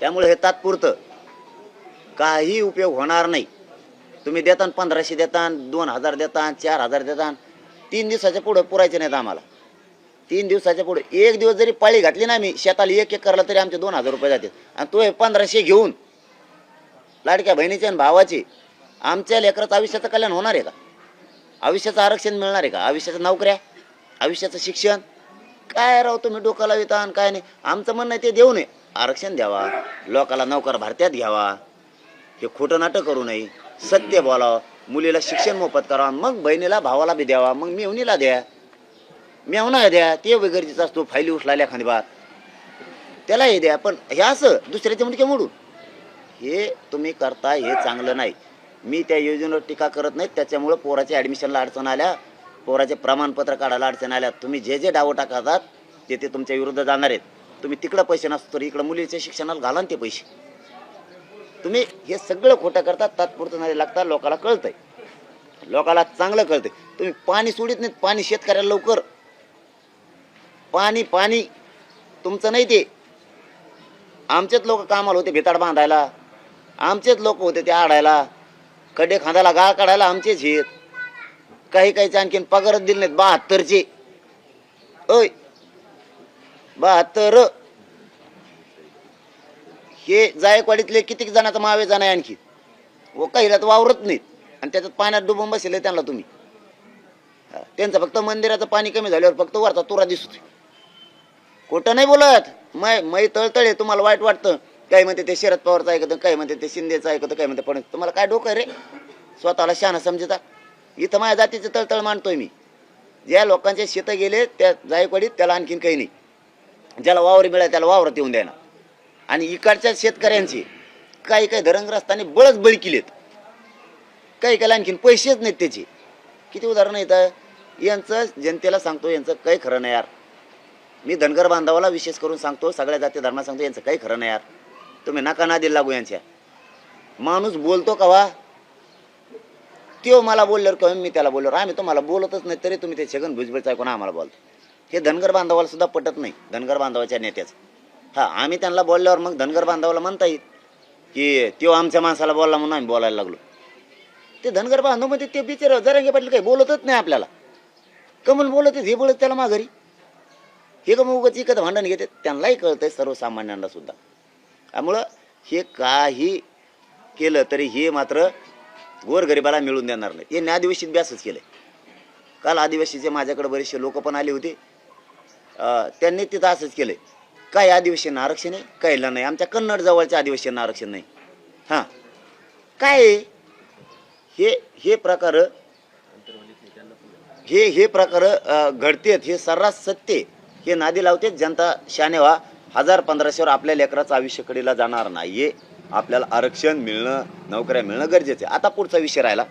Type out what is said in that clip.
त्यामुळे हे तात्पुरतं. काही उपयोग होणार नाही. तुम्ही देता पंधराशे देता दोन हजार देतान चार हजार देतान तीन दिवसाच्या पुढं पुरायचे नाहीत आम्हाला. तीन दिवसाच्या पुढे एक दिवस जरी पाळी घातली ना मी शेताला एक एक करला तरी आमचे दोन हजार रुपये जातील. आणि तो हे पंधराशे घेऊन लाडक्या बहिणीचे आणि भावाचे आमच्या लेकराचं आयुष्याचं कल्याण होणार आहे का? आयुष्याचं आरक्षण मिळणार आहे का? आयुष्याच्या नोकऱ्या आयुष्याचं शिक्षण? काय राव तुम्ही डोकं वितान आणि काय नाही? आमचं म्हणणं आहे ते देऊ नये. आरक्षण द्यावा लोकाला नोकर भारत्यात घ्यावा. हे खोटं नाटक करू नये. सत्य बोलावं. मुलीला शिक्षण मोफत करावं. मग बहिणीला भावाला बी द्यावा. मग मेवणीला द्या. मेवणा द्या. ते वगैरेचा असतो. फायली उचलाल्या खांदीबार त्याला हे द्या. पण हे असं दुसऱ्याचे मुंडके मोडून. हे तुम्ही करता हे चांगलं नाही. मी त्या योजनेवर टीका करत नाही. त्याच्यामुळं पोराच्या ॲडमिशनला अडचण आल्या. पोराचे प्रमाणपत्र काढायला अडचण आल्या. तुम्ही जे जे डावं टाकतात ते ते तुमच्या विरुद्ध जाणार आहेत. तुम्ही तिकडं पैसे नसतो तर इकडं मुलीच्या शिक्षणाला घालान ते पैसे. तुम्ही हे सगळं खोटं करता तात्पुरतं नाही लागता लोकाला कळतंय. लोकाला चांगलं कळतंय. तुम्ही पाणी सोडित नाहीत पाणी शेतकऱ्याला लवकर. पाणी पाणी तुमचं नाही ते. आमचेच लोक कामाला होते भिताड बांधायला. आमचेच लोक होते ते आडायला. खड्डे खांदायला गाळ काढायला आमचेच हे काही काहीचे आणखीन पगारच दिले नाहीत बहात्तरचे. ओय बहात्तर. हे जायकवाडीतले किती जणांचा मावे आहे आणखी? व काहीला तर वावरत नाहीत. आणि त्याच्यात पाण्यात डुबून बसले त्यांना तुम्ही. हा, त्यांचं फक्त मंदिराचं पाणी कमी झाल्यावर फक्त वरचा तुरा दिसतोय. खोटं नाही बोलत. मै मै तळतळे तुम्हाला वाईट वाटतं. काही म्हणते ते शरद पवारचं ऐकतं काही म्हणते ते शिंदेचं ऐकतं काही म्हणते पण तुम्हाला काय डोकं रे? स्वतःला शहाणा समजता. इथं माझ्या जातीचं तळतळ मानतोय मी. ज्या लोकांचे शेतं गेले त्या जायकवाडीत त्याला आणखीन काही नाही. ज्याला वावर मिळाला त्याला वावरात येऊन द्यायला आणि इकडच्या शेतकऱ्यांचे काही काही धरणग्रस्तांनी बळच बळी केलेत. काही काही आणखीन पैसेच नाहीत त्याचे. किती उदाहरणं येतं यांचं जनतेला सांगतो यांचं काही खरं नाही यार. मी धनगर बांधवाला विशेष करून सांगतो सगळ्या जाती धर्मा सांगतो यांचं काही खरं नाही यार. तुम्ही नका ना लागू यांच्या. माणूस बोलतो का वा त्यो मला बोलल्यावर किंवा मी त्याला बोलल्यावर. आम्ही तुम्हाला बोलतच नाही तरी तुम्ही ते छगन भुजबळचं ऐकून आम्हाला बोलतो. हे धनगर बांधवाला सुद्धा पटत नाही धनगर बांधवाच्या नेत्याचं. हा आम्ही त्यांना बोलल्यावर मग धनगर बांधवाला म्हणता येईल की तो आमच्या माणसाला बोलला म्हणून आम्ही बोलायला लागलो. ते धनगर बांधव म्हणजे ते बिचार जरांगे पाटील काही बोलतच नाही आपल्याला. कमल बोलत हे बोलत त्याला माघारी. हे का मग उगाच इकत भांडण घेते त्यांनाही कळतंय सर्वसामान्यांना सुद्धा. त्यामुळं हे काही केलं तरी हे मात्र गोरगरिबाला मिळून देणार नाही. हे न्यायाधिवेशीत ब्यासच केलं काल आदिवासीचे माझ्याकडे बरेचसे लोक पण आले होते. त्यांनी तिथं असंच केलंय. काय आदिवासींना आरक्षण आहे काहीला नाही. आमच्या कन्नड जवळच्या आदिवासींना आरक्षण नाही. हां. काय हे हे प्रकार हे हे प्रकार घडतेत हे सर्रास सत्य हे नादी लावतेत जनता शानेवा. हजार पंधराशेवर आपल्या लेकराचं आयुष्य कडेला जाणार नाही आपल्याला आरक्षण मिळणं नोकऱ्या मिळणं गरजेचं आहे. आता पुढचा विषय राहिला.